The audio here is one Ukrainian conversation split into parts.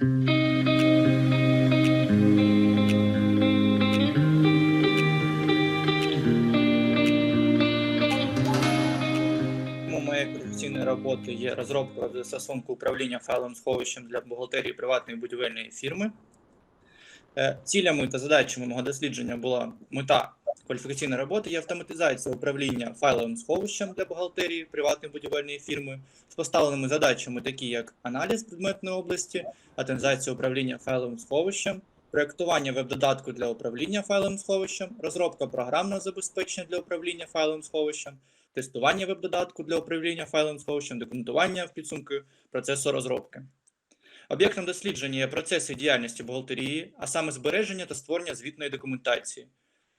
Моєю професійною роботою є розробка застосунку управління файловим сховищем для бухгалтерії приватної будівельної фірми. Е, Цілями та задачами мого дослідження була мета кваліфікаційної роботи є автоматизація управління файловим сховищем для бухгалтерії приватної будівельної фірми з поставленими задачами, такі як аналіз предметної області, автоматизація управління файловим сховищем, проєктування веб-додатку для управління файловим сховищем, розробка програмного забезпечення для управління файловим сховищем, тестування веб-додатку для управління файловим сховищем, документування в підсумку процесу розробки. Об'єктом дослідження є процеси діяльності бухгалтерії, а саме збереження та створення звітної документації.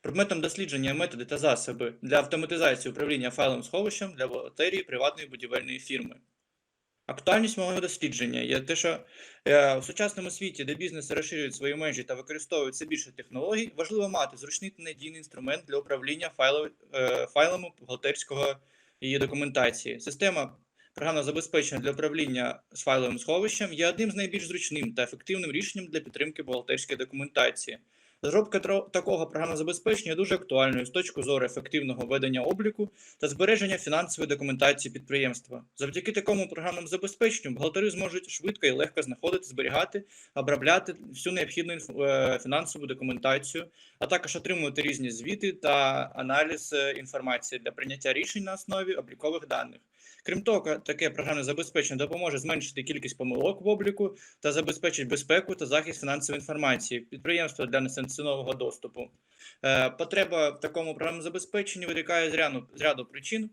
Предметом дослідження методи та засоби для автоматизації управління файловим сховищем для бухгалтерії приватної будівельної фірми. Актуальність мого дослідження є те, що е, в сучасному світі, де бізнеси розширюють свої межі та використовують все більше технологій, важливо мати зручний та надійний інструмент для управління е, файлами бухгалтерського її документації. Система програмного забезпечення для управління з файловим сховищем є одним з найбільш зручним та ефективним рішенням для підтримки бухгалтерської документації. Розробка такого програмного забезпечення дуже актуальною з точки зору ефективного ведення обліку та збереження фінансової документації підприємства. Завдяки такому програмному забезпеченню бухгалтери зможуть швидко і легко знаходити, зберігати, обробляти всю необхідну е, фінансову документацію, а також отримувати різні звіти та аналіз е, інформації для прийняття рішень на основі облікових даних. Крім того, таке програмне забезпечення допоможе зменшити кількість помилок в обліку та забезпечить безпеку та захист фінансової інформації підприємства для несанкціонованого доступу. Е, Потреба в такому програмному забезпеченні виникає з ряду, з ряду причин.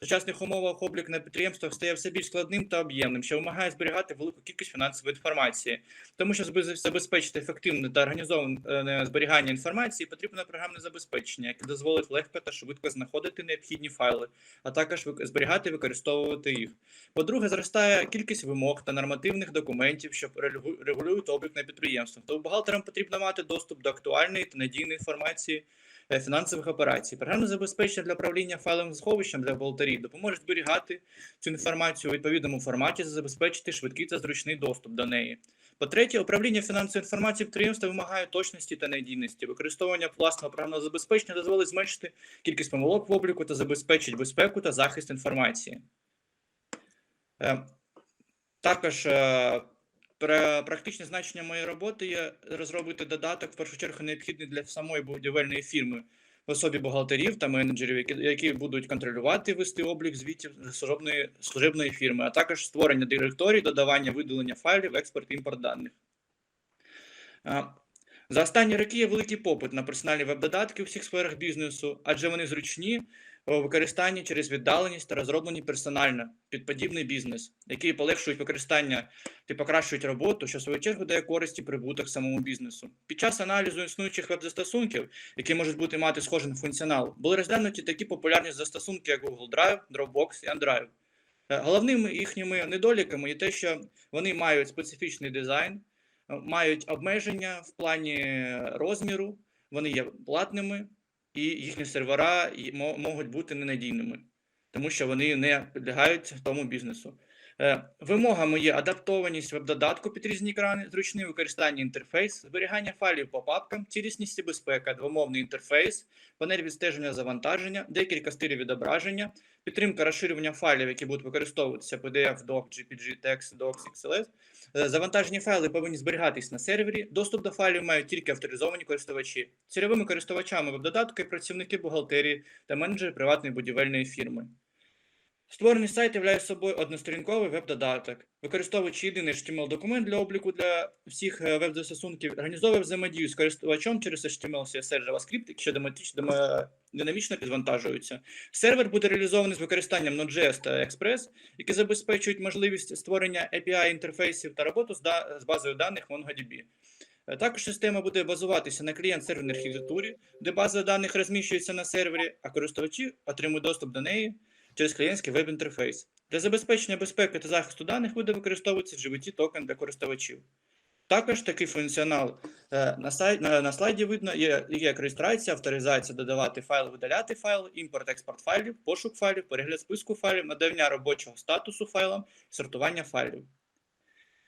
В сучасних умовах облік на підприємствах стає все більш складним та об'ємним, що вимагає зберігати велику кількість фінансової інформації. Тому що забезпечити ефективне та організоване зберігання інформації, потрібно програмне забезпечення, яке дозволить легко та швидко знаходити необхідні файли, а також зберігати і використовувати їх. По-друге, зростає кількість вимог та нормативних документів, що регу- регулюють облік на підприємствах. Тому бухгалтерам потрібно мати доступ до актуальної та надійної інформації фінансових операцій. Програмне забезпечення для управління файловим сховищем для бухгалтерів допоможе зберігати цю інформацію у відповідному форматі, забезпечити швидкий та зручний доступ до неї. По-третє, управління фінансової інформації підприємства вимагає точності та надійності. Використовування власного програмного забезпечення дозволить зменшити кількість помилок в обліку та забезпечить безпеку та захист інформації. Е, Також е, практичне значення моєї роботи є розробити додаток, в першу чергу, необхідний для самої будівельної фірми в особі бухгалтерів та менеджерів, які, які будуть контролювати вести облік звітів служебної, служебної фірми, а також створення директорій, додавання видалення файлів, експорт імпорт даних. За останні роки є великий попит на персональні веб-додатки у всіх сферах бізнесу, адже вони зручні використанні через віддаленість та розроблені персонально під подібний бізнес, які полегшують використання та покращують роботу, що в свою чергу дає користь і прибуток самому бізнесу. Під час аналізу існуючих веб-застосунків, які можуть бути мати схожий функціонал, були розглянуті такі популярні застосунки, як Google Drive, Dropbox і OneDrive. Е, Головними їхніми недоліками є те, що вони мають специфічний дизайн, е, мають обмеження в плані розміру, вони є платними, і їхні сервера можуть бути ненадійними, тому що вони не підлягають тому бізнесу. Е, Вимогами є адаптованість веб-додатку під різні екрани, зручне використання інтерфейс, зберігання файлів по папкам, цілісність і безпека, двомовний інтерфейс, панель відстеження завантаження, декілька стилів відображення, підтримка розширювання файлів, які будуть використовуватися PDF, DOC, JPG, TeX, Docs, XLS. Е, Завантажені файли повинні зберігатись на сервері. Доступ до файлів мають тільки авторизовані користувачі. Цільовими користувачами веб-додатку є працівники бухгалтерії та менеджери приватної будівельної фірми. Створений сайт являє собою односторінковий веб-додаток, використовуючи єдиний HTML-документ для обліку для всіх е, веб-застосунків, організовує взаємодію з користувачем через HTML, CSS, JavaScript, динаматич- динамічно підвантажуються. Сервер буде реалізований з використанням Node.js та Express, які забезпечують можливість створення API-інтерфейсів та роботу з, базою даних MongoDB. Е, Також система буде базуватися на клієнт-серверній архітектурі, де база даних розміщується на сервері, а користувачі отримують доступ до неї через клієнтський веб-інтерфейс. Для забезпечення безпеки та захисту даних буде використовуватися GVT токен для користувачів. Також такий функціонал е, на, сайт, на, слайді видно є, як реєстрація, авторизація, додавати файли, видаляти файли, імпорт, експорт файлів, пошук файлів, перегляд списку файлів, надання робочого статусу файлам, сортування файлів.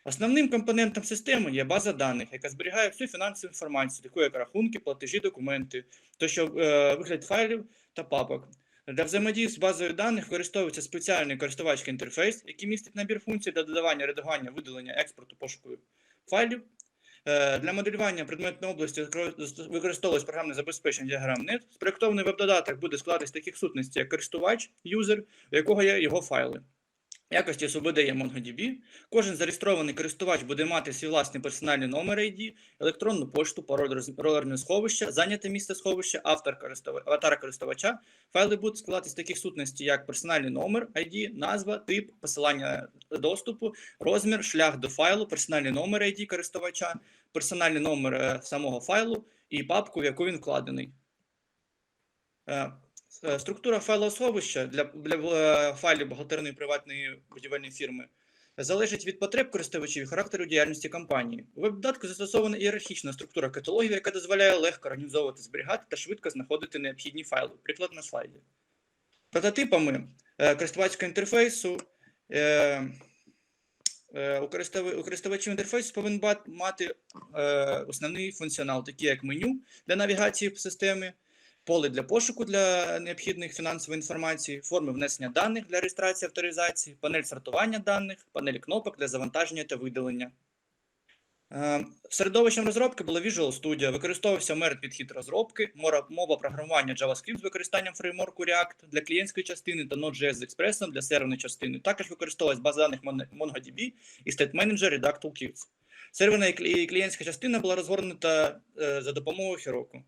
Основним компонентом системи є база даних, яка зберігає всю фінансову інформацію, таку як рахунки, платежі, документи, тощо е, вигляд файлів та папок. Для взаємодії з базою даних використовується спеціальний користувацький інтерфейс, який містить набір функцій для додавання, редагування, видалення, експорту, пошуку файлів. Е, Для моделювання предметної області використовується програмне забезпечення діаграм .NET. Спроєктований веб-додаток буде складатися таких сутностей, як користувач, юзер, у якого є його файли. Якості СУБД є MongoDB. Кожен зареєстрований користувач буде мати свій власний персональний номер ID, електронну пошту, пароль ролерне сховище, зайняте місце сховища, автор користува- аватар користувача. Файли будуть складатися з таких сутностей, як персональний номер, ID, назва, тип, посилання доступу, розмір, шлях до файлу, персональний номер ID користувача, персональний номер е, самого файлу і папку, в яку він вкладений. Е, Структура файлосховища для, для е, файлів бухгалтерної приватної будівельної фірми залежить від потреб користувачів і характеру діяльності компанії. У веб-додатку застосована ієрархічна структура каталогів, яка дозволяє легко організовувати, зберігати та швидко знаходити необхідні файли. Приклад на слайді. Прототипами е, користувацького інтерфейсу у користувачів інтерфейсу повинен мати основний функціонал, такі як меню для навігації в системі, поле для пошуку для необхідних фінансової інформації, форми внесення даних для реєстрації авторизації, панель сортування даних, панель кнопок для завантаження та видалення. Е, Середовищем розробки було Visual Studio, використовувався мер підхід розробки, мова програмування JavaScript з використанням фреймворку React для клієнтської частини та Node.js з експресом для серверної частини. Також використовувалась база даних MongoDB і State Manager Redact Toolkits. Серверна і клієнтська частина була розгорнута е, за допомогою Heroku.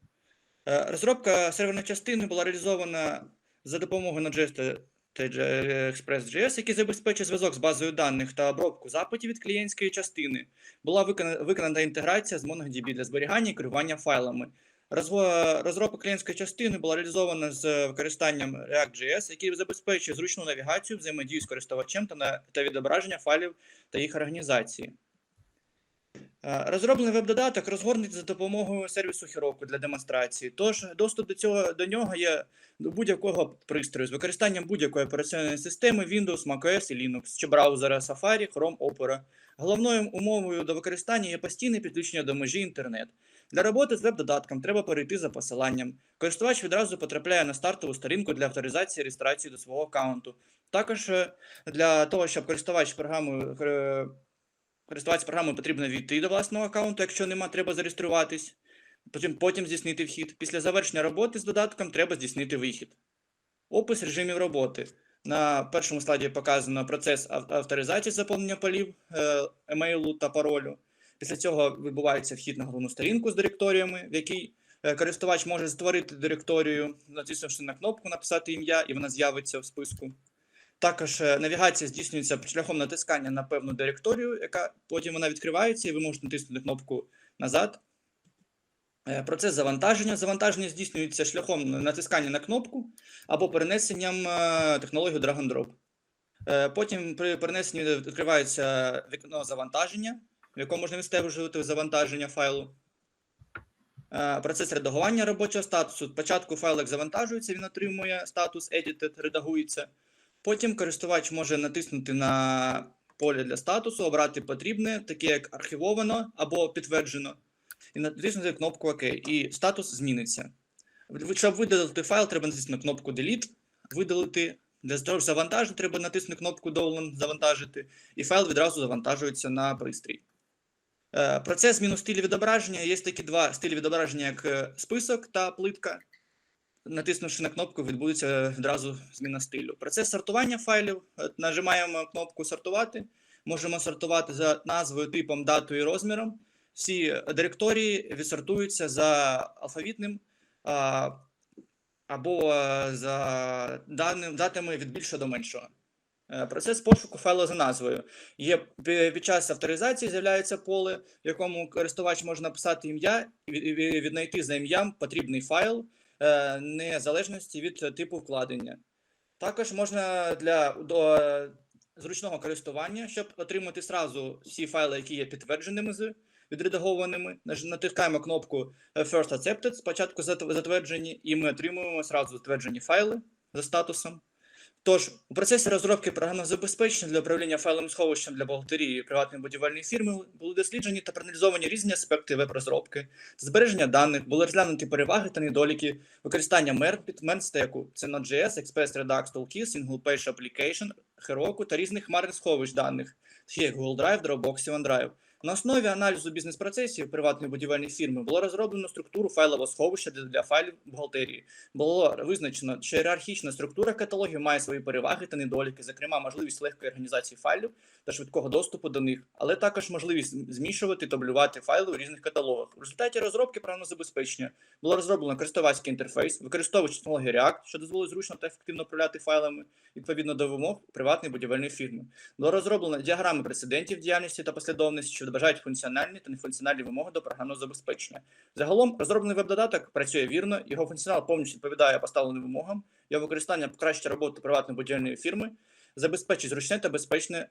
Е, Розробка серверної частини була реалізована за допомогою Node.js та- Express.js, який забезпечує зв'язок з базою даних та обробку запитів від клієнтської частини. Була виконана, інтеграція з MongoDB для зберігання і керування файлами. Розробка клієнтської частини була реалізована з використанням React.js, який забезпечує зручну навігацію, взаємодію з користувачем та відображення файлів та їх організації. Е, Розроблений веб-додаток розгорнутий за допомогою сервісу Heroku для демонстрації. Тож доступ до цього до нього є до будь-якого пристрою з використанням будь-якої операційної системи Windows, macOS і Linux, чи браузера Safari, Chrome, Opera. Головною умовою до використання є постійне підключення до межі інтернет. Для роботи з веб-додатком треба перейти за посиланням. Користувач відразу потрапляє на стартову сторінку для авторизації і реєстрації до свого аккаунту. Також е, для того, щоб користувач програмою е, користуватися програмою потрібно війти до власного аккаунту, якщо нема, треба зареєструватись. Потім, потім здійснити вхід. Після завершення роботи з додатком треба здійснити вихід. Опис режимів роботи. На першому слайді показано процес авторизації заповнення полів е, емейлу та паролю. Після цього відбувається вхід на головну сторінку з директоріями, в якій е, користувач може створити директорію, натиснувши на кнопку Написати ім'я, і вона з'явиться в списку. Також е, навігація здійснюється шляхом натискання на певну директорію, яка потім вона відкривається, і ви можете натиснути кнопку назад. Е, Процес завантаження. Завантаження здійснюється шляхом натискання на кнопку або перенесенням е, технології drag and drop. Потім при перенесенні відкривається вікно завантаження, в якому можна відстежувати завантаження файлу. Процес редагування робочого статусу. Спочатку файл як завантажується, він отримує статус Edited, редагується. Потім користувач може натиснути на поле для статусу, обрати потрібне, таке як архівовано або підтверджено, і натиснути кнопку ОК, і статус зміниться. Щоб видалити файл, треба натиснути кнопку Delete, видалити. Для того, щоб завантажити, треба натиснути кнопку Download, завантажити, і файл відразу завантажується на пристрій. Е, Процес зміну стилю відображення. Є такі два стилі відображення, як е, список та плитка. Натиснувши на кнопку, відбудеться відразу зміна стилю. Процес сортування файлів. Е, Нажимаємо кнопку Сортувати. Можемо сортувати за назвою, типом, датою і розміром. Всі директорії відсортуються за алфавітним або е, за даним, датами від більшого до меншого. Е, Процес пошуку файлу за назвою. Є під час авторизації з'являється поле, в якому користувач може написати ім'я і від- і від- віднайти за ім'ям потрібний файл незалежності від е, типу вкладення. Також можна для до, е, зручного користування, щоб отримати зразу всі файли, які є підтвердженими з відредагованими. Натискаємо кнопку е, First Accepted, спочатку затверджені, і ми отримуємо зразу затверджені файли за статусом. Тож, у процесі розробки програмного забезпечення для управління файловим сховищем для бухгалтерії приватної будівельної фірми були досліджені та проаналізовані різні аспекти веб-розробки, збереження даних, були розглянуті переваги та недоліки, використання мер менстеку, це Node.js, Express Redux Toolkit, Single Page Application, Heroku та різних хмарних сховищ даних, такі як Google Drive, Dropbox і OneDrive. На основі аналізу бізнес-процесів приватної будівельної фірми було розроблено структуру файлового сховища для, файлів бухгалтерії. Було визначено, що ієрархічна структура каталогів має свої переваги та недоліки, зокрема, можливість легкої організації файлів та швидкого доступу до них, але також можливість змішувати та дублювати файли у різних каталогах. У результаті розробки правного забезпечення було розроблено користувацький інтерфейс, використовуючи технологію React, що дозволить зручно та ефективно управляти файлами відповідно до вимог приватної будівельної фірми. Було розроблено діаграми прецедентів діяльності та послідовності, що відображають функціональні та нефункціональні вимоги до програмного забезпечення. Загалом розроблений веб-додаток працює вірно, його функціонал повністю відповідає поставленим вимогам, його використання покращує роботу приватної будівельної фірми, забезпечить зручне та безпечне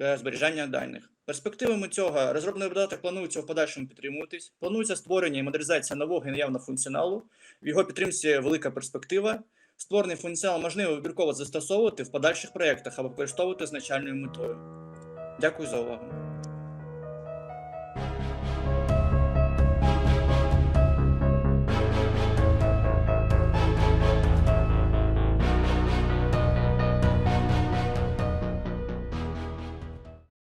е, зберігання даних. Перспективами цього розроблений додаток планується в подальшому підтримуватись. Планується створення і модернізація нового і наявного функціоналу. В його підтримці велика перспектива. Створений функціонал можливо вибірково застосовувати в подальших проєктах або використовувати з начальною метою. Дякую за увагу.